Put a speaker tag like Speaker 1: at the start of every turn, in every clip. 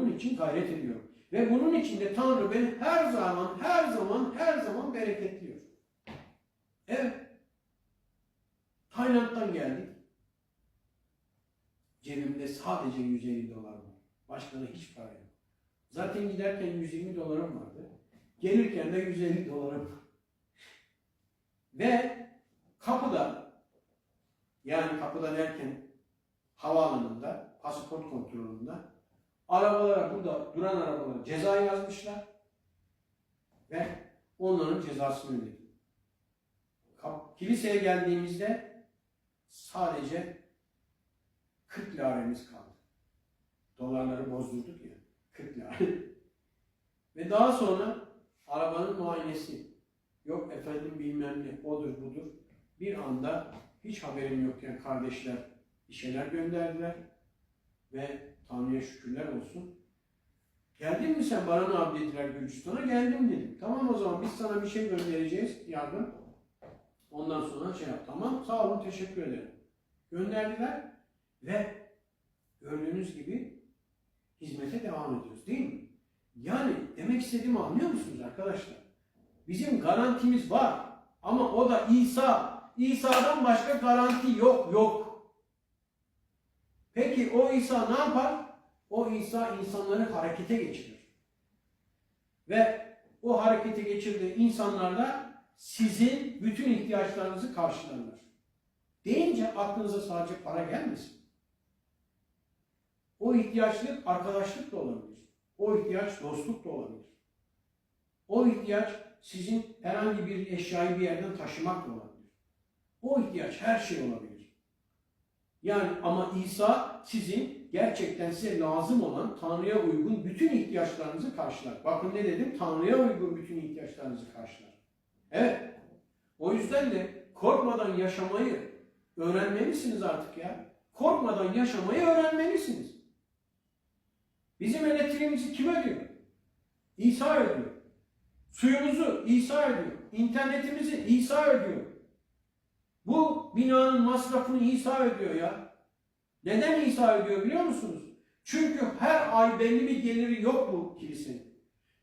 Speaker 1: bunun için gayret ediyorum. Ve bunun için de Tanrı beni her zaman, her zaman, her zaman bereketliyor. Evet. Tayland'dan geldik. Cebimde sadece 150 dolar var. Başka da hiç para yok. Zaten giderken 120 dolarım vardı. Gelirken de 150 dolarım var. Ve kapıda yani kapıda derken havaalanında, pasaport kontrolünde arabalara burada duran arabalara ceza yazmışlar ve onların cezasını ödedim. Kap- Kiliseye geldiğimizde sadece 40 laremiz kaldı. Dolarları bozdurduk ya. 40 lare. ve daha sonra arabanın muayenesi. Yok efendim bilmem ne odur budur. Bir anda hiç haberim yokken kardeşler bir şeyler gönderdiler. Ve Tanrı'ya şükürler olsun. Geldin mi sen Baran abi dediler Gürcistan'a. Geldim dedim. Tamam o zaman biz sana bir şey göndereceğiz yardım. Ondan sonra şey yap. Tamam sağ olun teşekkür ederim. Gönderdiler ve gördüğünüz gibi hizmete devam ediyoruz değil mi? Yani demek istediğimi anlıyor musunuz arkadaşlar? Bizim garantimiz var. Ama o da İsa. İsa'dan başka garanti yok, yok. Peki o İsa ne yapar? O İsa insanları harekete geçirir. Ve o harekete geçirdiği insanlarda sizin bütün ihtiyaçlarınızı karşılarlar. Deyince aklınıza sadece para gelmesin. O ihtiyaçlık arkadaşlık da olabilir. O ihtiyaç dostluk da olabilir. O ihtiyaç sizin herhangi bir eşyayı bir yerden taşımak da olabilir. O ihtiyaç her şey olabilir. Yani ama İsa sizin gerçekten size lazım olan Tanrı'ya uygun bütün ihtiyaçlarınızı karşılar. Bakın ne dedim? Tanrı'ya uygun bütün ihtiyaçlarınızı karşılar. Evet. O yüzden de korkmadan yaşamayı öğrenmelisiniz artık ya. Korkmadan yaşamayı öğrenmelisiniz. Bizim elektriğimizi kim ödüyor? İsa ödüyor. Suyumuzu İsa ödüyor. İnternetimizi İsa ödüyor. Binanın masrafını İsa ödüyor ya. Neden İsa ödüyor biliyor musunuz? Çünkü her ay belli bir geliri yok bu kilisenin.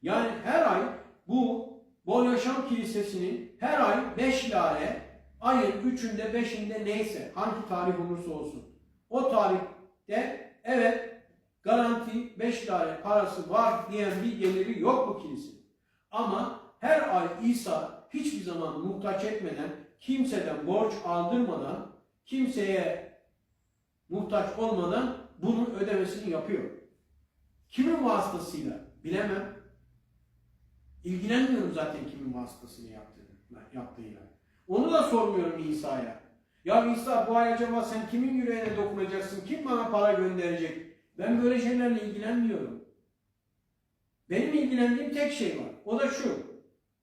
Speaker 1: Yani her ay bu Bol Yaşam Kilisesi'nin her ay 5 lare ayın 3'ünde 5'inde neyse hangi tarih olursa olsun o tarihte evet garanti 5 lare parası var diyen bir geliri yok bu kilisenin. Ama her ay İsa hiçbir zaman muhtaç etmeden, kimseden borç aldırmadan, kimseye muhtaç olmadan bunun ödemesini yapıyor. Kimin vasıtasıyla? Bilemem. İlgilenmiyorum zaten kimin vasıtasını yaptığını, yaptığıyla. Onu da sormuyorum İsa'ya. Ya İsa bu ay acaba sen kimin yüreğine dokunacaksın? Kim bana para gönderecek? Ben böyle şeylerle ilgilenmiyorum. Benim ilgilendiğim tek şey var. O da şu.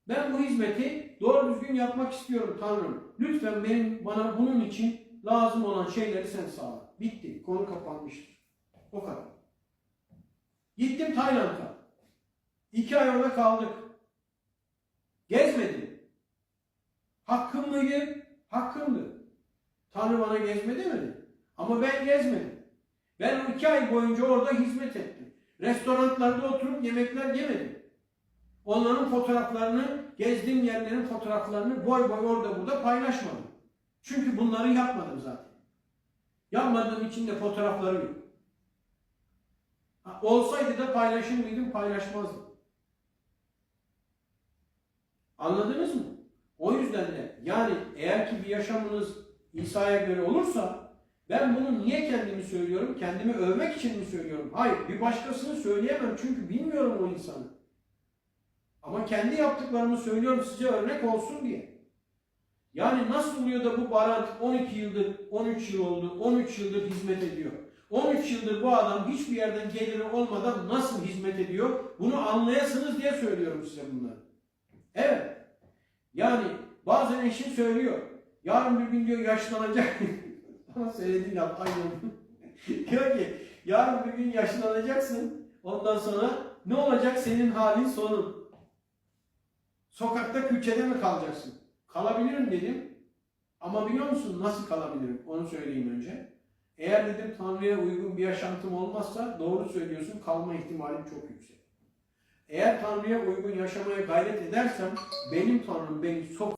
Speaker 1: Ben bu hizmeti doğru düzgün yapmak istiyorum Tanrım. Lütfen benim bana bunun için lazım olan şeyleri sen sağla. Bitti. Konu kapanmıştır. O kadar. Gittim Tayland'a. İki ay orada kaldık. Gezmedim. Hakkım mıydı? Hakkımdı. Tanrı bana gezme demedi. Ama ben gezmedim. Ben iki ay boyunca orada hizmet ettim. Restoranlarda oturup yemekler yemedim. Onların fotoğraflarını, gezdiğim yerlerin fotoğraflarını boy boy orada burada paylaşmadım. Çünkü bunları yapmadım zaten. Yapmadığım için de fotoğrafları yok. Ha, olsaydı da paylaşır mıydım, paylaşmazdım. Anladınız mı? O yüzden de yani eğer ki bir yaşamınız İsa'ya göre olursa ben bunu niye kendimi söylüyorum? Kendimi övmek için mi söylüyorum? Hayır, bir başkasını söyleyemem çünkü bilmiyorum o insanı. Ama kendi yaptıklarımı söylüyorum size örnek olsun diye. Yani nasıl oluyor da bu Baran 12 yıldır, 13 yıl oldu, 13 yıldır hizmet ediyor. 13 yıldır bu adam hiçbir yerden geliri olmadan nasıl hizmet ediyor? Bunu anlayasınız diye söylüyorum size bunları. Evet. Yani bazen eşim söylüyor. Yarın bir gün diyor yaşlanacak. Ama söylediğin laf aynı. diyor ki yarın bir gün yaşlanacaksın. Ondan sonra ne olacak senin halin sonun? Sokakta külçede mi kalacaksın? Kalabilirim dedim. Ama biliyor musun nasıl kalabilirim? Onu söyleyeyim önce. Eğer dedim Tanrı'ya uygun bir yaşantım olmazsa doğru söylüyorsun kalma ihtimalim çok yüksek. Eğer Tanrı'ya uygun yaşamaya gayret edersem benim Tanrım beni sok